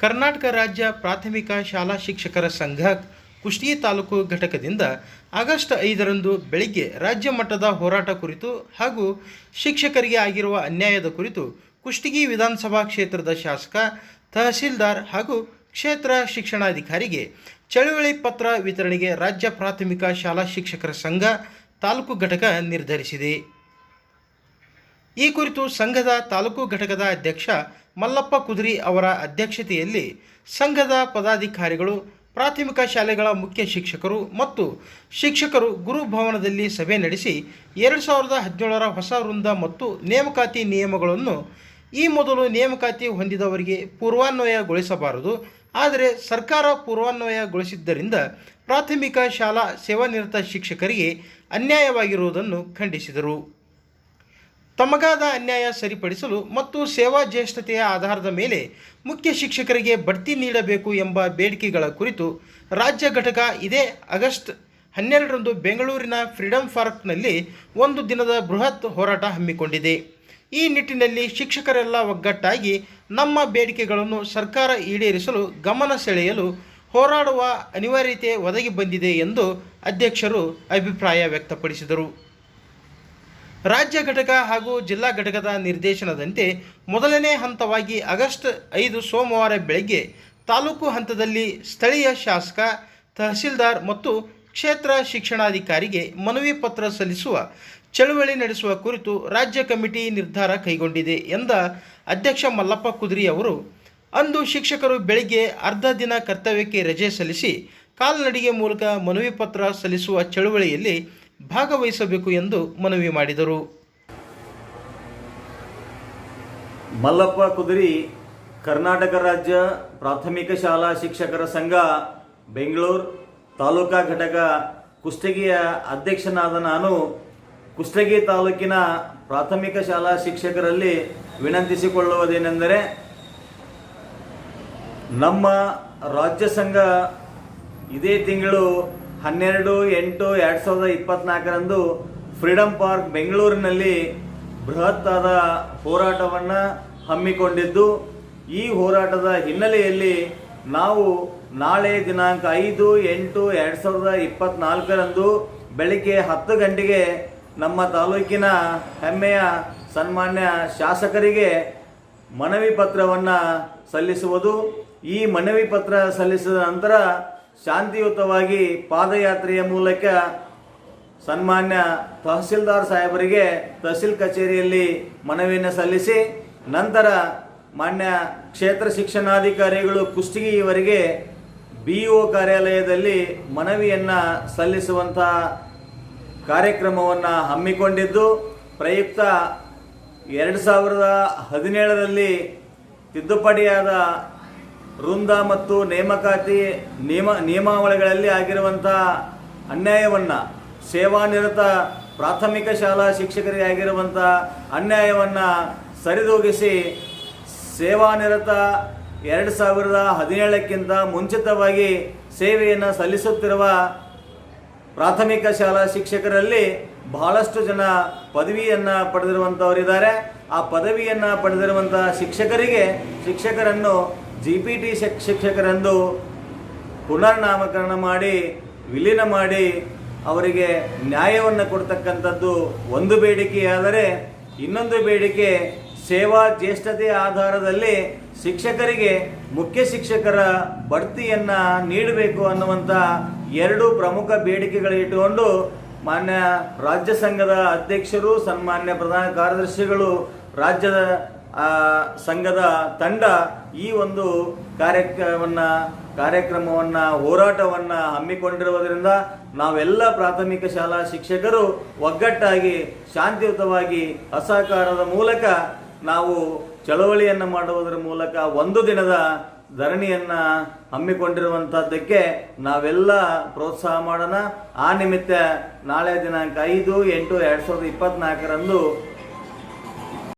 ಕರ್ನಾಟಕ ರಾಜ್ಯ ಪ್ರಾಥಮಿಕ ಶಾಲಾ ಶಿಕ್ಷಕರ ಸಂಘ ಕುಷ್ಟಗಿ ತಾಲೂಕು ಘಟಕದಿಂದ ಆಗಸ್ಟ್ ಐದರಂದು ಬೆಳಿಗ್ಗೆ ರಾಜ್ಯ ಮಟ್ಟದ ಹೋರಾಟ ಕುರಿತು ಹಾಗೂ ಶಿಕ್ಷಕರಿಗೆ ಆಗಿರುವ ಅನ್ಯಾಯದ ಕುರಿತು ಕುಷ್ಟಗಿ ವಿಧಾನಸಭಾ ಕ್ಷೇತ್ರದ ಶಾಸಕ, ತಹಸೀಲ್ದಾರ್ ಹಾಗೂ ಕ್ಷೇತ್ರ ಶಿಕ್ಷಣಾಧಿಕಾರಿಗೆ ಚಳುವಳಿ ಪತ್ರ ವಿತರಣೆಗೆ ರಾಜ್ಯ ಪ್ರಾಥಮಿಕ ಶಾಲಾ ಶಿಕ್ಷಕರ ಸಂಘ ತಾಲೂಕು ಘಟಕ ನಿರ್ಧರಿಸಿದೆ. ಈ ಕುರಿತು ಸಂಘದ ತಾಲೂಕು ಘಟಕದ ಅಧ್ಯಕ್ಷ ಮಲ್ಲಪ್ಪ ಕುದುರಿ ಅವರ ಅಧ್ಯಕ್ಷತೆಯಲ್ಲಿ ಸಂಘದ ಪದಾಧಿಕಾರಿಗಳು, ಪ್ರಾಥಮಿಕ ಶಾಲೆಗಳ ಮುಖ್ಯ ಶಿಕ್ಷಕರು ಮತ್ತು ಶಿಕ್ಷಕರು ಗುರುಭವನದಲ್ಲಿ ಸಭೆ ನಡೆಸಿ ಎರಡು ಸಾವಿರದ ಹದಿನೇಳರ ಹೊಸ ವೃಂದ ಮತ್ತು ನೇಮಕಾತಿ ನಿಯಮಗಳನ್ನು ಈ ಮೊದಲು ನೇಮಕಾತಿ ಹೊಂದಿದವರಿಗೆ ಪೂರ್ವಾನ್ವಯಗೊಳಿಸಬಾರದು. ಆದರೆ ಸರ್ಕಾರ ಪೂರ್ವಾನ್ವಯಗೊಳಿಸಿದ್ದರಿಂದ ಪ್ರಾಥಮಿಕ ಶಾಲಾ ಸೇವಾನಿರತ ಶಿಕ್ಷಕರಿಗೆ ಅನ್ಯಾಯವಾಗಿರುವುದನ್ನು ಖಂಡಿಸಿದರು. ತಮಗಾದ ಅನ್ಯಾಯ ಸರಿಪಡಿಸಲು ಮತ್ತು ಸೇವಾ ಜ್ಯೇಷ್ಠತೆಯ ಆಧಾರದ ಮೇಲೆ ಮುಖ್ಯ ಶಿಕ್ಷಕರಿಗೆ ಬಡ್ತಿ ನೀಡಬೇಕು ಎಂಬ ಬೇಡಿಕೆಗಳ ಕುರಿತು ರಾಜ್ಯ ಘಟಕ ಇದೇ ಆಗಸ್ಟ್ ಹನ್ನೆರಡರಂದು ಬೆಂಗಳೂರಿನ ಫ್ರೀಡಂ ಪಾರ್ಕ್ನಲ್ಲಿ ಒಂದು ದಿನದ ಬೃಹತ್ ಹೋರಾಟ ಹಮ್ಮಿಕೊಂಡಿದೆ. ಈ ನಿಟ್ಟಿನಲ್ಲಿ ಶಿಕ್ಷಕರೆಲ್ಲ ಒಗ್ಗಟ್ಟಾಗಿ ನಮ್ಮ ಬೇಡಿಕೆಗಳನ್ನು ಸರ್ಕಾರ ಈಡೇರಿಸಲು ಗಮನ ಸೆಳೆಯಲು ಹೋರಾಡುವ ಅನಿವಾರ್ಯತೆ ಒದಗಿ ಬಂದಿದೆ ಎಂದು ಅಧ್ಯಕ್ಷರು ಅಭಿಪ್ರಾಯ ವ್ಯಕ್ತಪಡಿಸಿದರು. ರಾಜ್ಯ ಘಟಕ ಹಾಗೂ ಜಿಲ್ಲಾ ಘಟಕದ ನಿರ್ದೇಶನದಂತೆ ಮೊದಲನೇ ಹಂತವಾಗಿ ಆಗಸ್ಟ್ ಐದು ಸೋಮವಾರ ಬೆಳಗ್ಗೆ ತಾಲೂಕು ಹಂತದಲ್ಲಿ ಸ್ಥಳೀಯ ಶಾಸಕ, ತಹಸೀಲ್ದಾರ್ ಮತ್ತು ಕ್ಷೇತ್ರ ಶಿಕ್ಷಣಾಧಿಕಾರಿಗೆ ಮನವಿ ಪತ್ರ ಸಲ್ಲಿಸುವ ಚಳುವಳಿ ನಡೆಸುವ ಕುರಿತು ರಾಜ್ಯ ಕಮಿಟಿ ನಿರ್ಧಾರ ಕೈಗೊಂಡಿದೆ ಎಂದ ಅಧ್ಯಕ್ಷ ಮಲ್ಲಪ್ಪ ಕುದ್ರಿ ಅವರು. ಅಂದು ಶಿಕ್ಷಕರು ಬೆಳಿಗ್ಗೆ ಅರ್ಧ ದಿನ ಕರ್ತವ್ಯಕ್ಕೆ ರಜೆ ಸಲ್ಲಿಸಿ ಕಾಲ್ನಡಿಗೆ ಮೂಲಕ ಮನವಿ ಪತ್ರ ಸಲ್ಲಿಸುವ ಚಳುವಳಿಯಲ್ಲಿ ಭಾಗವಹಿಸಬೇಕು ಎಂದು ಮನವಿ ಮಾಡಿದರು. ಮಲ್ಲಪ್ಪ ಕುದುರಿ ಕರ್ನಾಟಕ ರಾಜ್ಯ ಪ್ರಾಥಮಿಕ ಶಾಲಾ ಶಿಕ್ಷಕರ ಸಂಘ, ಬೆಂಗಳೂರು ತಾಲೂಕಾ ಘಟಕ ಕುಷ್ಟಗಿಯ ಅಧ್ಯಕ್ಷನಾದ ನಾನು ಕುಷ್ಟಗಿ ತಾಲೂಕಿನ ಪ್ರಾಥಮಿಕ ಶಾಲಾ ಶಿಕ್ಷಕರಲ್ಲಿ ವಿನಂತಿಸಿಕೊಳ್ಳುವುದೇನೆಂದರೆ, ನಮ್ಮ ರಾಜ್ಯ ಸಂಘ ಇದೇ ತಿಂಗಳು ಹನ್ನೆರಡು, ಎಂಟು, ಎರಡು ಸಾವಿರದ ಇಪ್ಪತ್ನಾಲ್ಕರಂದು ಫ್ರೀಡಂ ಪಾರ್ಕ್ ಬೆಂಗಳೂರಿನಲ್ಲಿ ಬೃಹತ್ತಾದ ಹೋರಾಟವನ್ನು ಹಮ್ಮಿಕೊಂಡಿದ್ದು, ಈ ಹೋರಾಟದ ಹಿನ್ನೆಲೆಯಲ್ಲಿ ನಾವು ನಾಳೆ ದಿನಾಂಕ ಐದು, ಎಂಟು, ಎರಡು ಸಾವಿರದ ಇಪ್ಪತ್ನಾಲ್ಕರಂದು ಬೆಳಿಗ್ಗೆ ಹತ್ತು ಗಂಟೆಗೆ ನಮ್ಮ ತಾಲೂಕಿನ ಹೆಮ್ಮೆಯ, ಸನ್ಮಾನ್ಯ ಶಾಸಕರಿಗೆ ಮನವಿ ಪತ್ರವನ್ನು ಸಲ್ಲಿಸುವುದು. ಈ ಮನವಿ ಪತ್ರ ಸಲ್ಲಿಸಿದ ನಂತರ ಶಾಂತಿಯುತವಾಗಿ ಪಾದಯಾತ್ರೆಯ ಮೂಲಕ ಸನ್ಮಾನ್ಯ ತಹಸೀಲ್ದಾರ್ ಸಾಹೇಬರಿಗೆ ತಹಸೀಲ್ ಕಚೇರಿಯಲ್ಲಿ ಮನವಿಯನ್ನು ಸಲ್ಲಿಸಿ, ನಂತರ ಮಾನ್ಯ ಕ್ಷೇತ್ರ ಶಿಕ್ಷಣಾಧಿಕಾರಿಗಳು ಕುಷ್ಟಗಿ ಇವರಿಗೆ ಬಿ ಕಾರ್ಯಾಲಯದಲ್ಲಿ ಮನವಿಯನ್ನು ಸಲ್ಲಿಸುವಂಥ ಕಾರ್ಯಕ್ರಮವನ್ನು ಹಮ್ಮಿಕೊಂಡಿದ್ದು, ಪ್ರಯುಕ್ತ ಎರಡು ಸಾವಿರದ ಹದಿನೇಳರಲ್ಲಿ ತಿದ್ದುಪಡಿಯಾದ ವೃಂದ ಮತ್ತು ನೇಮಕಾತಿ ನಿಯಮ ನಿಯಮಾವಳಿಗಳಲ್ಲಿ ಆಗಿರುವಂಥ ಅನ್ಯಾಯವನ್ನು, ಸೇವಾನಿರತ ಪ್ರಾಥಮಿಕ ಶಾಲಾ ಶಿಕ್ಷಕರಿಗೆ ಆಗಿರುವಂಥ ಅನ್ಯಾಯವನ್ನು ಸರಿದೂಗಿಸಿ ಸೇವಾನಿರತ ಎರಡು ಸಾವಿರದ ಹದಿನೇಳಕ್ಕಿಂತ ಮುಂಚಿತವಾಗಿ ಸೇವೆಯನ್ನು ಸಲ್ಲಿಸುತ್ತಿರುವ ಪ್ರಾಥಮಿಕ ಶಾಲಾ ಶಿಕ್ಷಕರಲ್ಲಿ ಬಹಳಷ್ಟು ಜನ ಪದವಿಯನ್ನು ಪಡೆದಿರುವಂಥವರಿದ್ದಾರೆ. ಆ ಪದವಿಯನ್ನು ಪಡೆದಿರುವಂಥ ಶಿಕ್ಷಕರಿಗೆ ಶಿಕ್ಷಕರನ್ನು ಜಿ ಪಿ ಟಿ ಶಿಕ್ಷಕರೆಂದು ಪುನರ್ನಾಮಕರಣ ಮಾಡಿ, ವಿಲೀನ ಮಾಡಿ ಅವರಿಗೆ ನ್ಯಾಯವನ್ನು ಕೊಡ್ತಕ್ಕಂಥದ್ದು ಒಂದು ಬೇಡಿಕೆಯಾದರೆ ಇನ್ನೊಂದು ಬೇಡಿಕೆ ಸೇವಾ ಜ್ಯೇಷ್ಠತೆ ಆಧಾರದಲ್ಲಿ ಶಿಕ್ಷಕರಿಗೆ ಮುಖ್ಯ ಶಿಕ್ಷಕರ ಬಡ್ತಿಯನ್ನು ನೀಡಬೇಕು ಅನ್ನುವಂಥ ಎರಡು ಪ್ರಮುಖ ಬೇಡಿಕೆಗಳು ಇಟ್ಟುಕೊಂಡು ಮಾನ್ಯ ರಾಜ್ಯ ಸಂಘದ ಅಧ್ಯಕ್ಷರು, ಸನ್ಮಾನ್ಯ ಪ್ರಧಾನ ಕಾರ್ಯದರ್ಶಿಗಳು, ರಾಜ್ಯದ ಸಂಘದ ತಂಡ ಈ ಒಂದು ಕಾರ್ಯಕ್ರಮವನ್ನು ಕಾರ್ಯಕ್ರಮವನ್ನು, ಹೋರಾಟವನ್ನು ಹಮ್ಮಿಕೊಂಡಿರುವುದರಿಂದ ನಾವೆಲ್ಲ ಪ್ರಾಥಮಿಕ ಶಾಲಾ ಶಿಕ್ಷಕರು ಒಗ್ಗಟ್ಟಾಗಿ, ಶಾಂತಿಯುತವಾಗಿ ಅಸಹಕಾರದ ಮೂಲಕ ನಾವು ಚಳವಳಿಯನ್ನು ಮಾಡುವುದರ ಮೂಲಕ ಒಂದು ದಿನದ ಧರಣಿಯನ್ನು ಹಮ್ಮಿಕೊಂಡಿರುವಂಥದ್ದಕ್ಕೆ ನಾವೆಲ್ಲ ಪ್ರೋತ್ಸಾಹ ಮಾಡೋಣ. ಆ ನಿಮಿತ್ತ ನಾಳೆ ದಿನಾಂಕ ಐದು ಎಂಟು ಎರಡು ಸಾವಿರದ ಇಪ್ಪತ್ನಾಲ್ಕರಂದು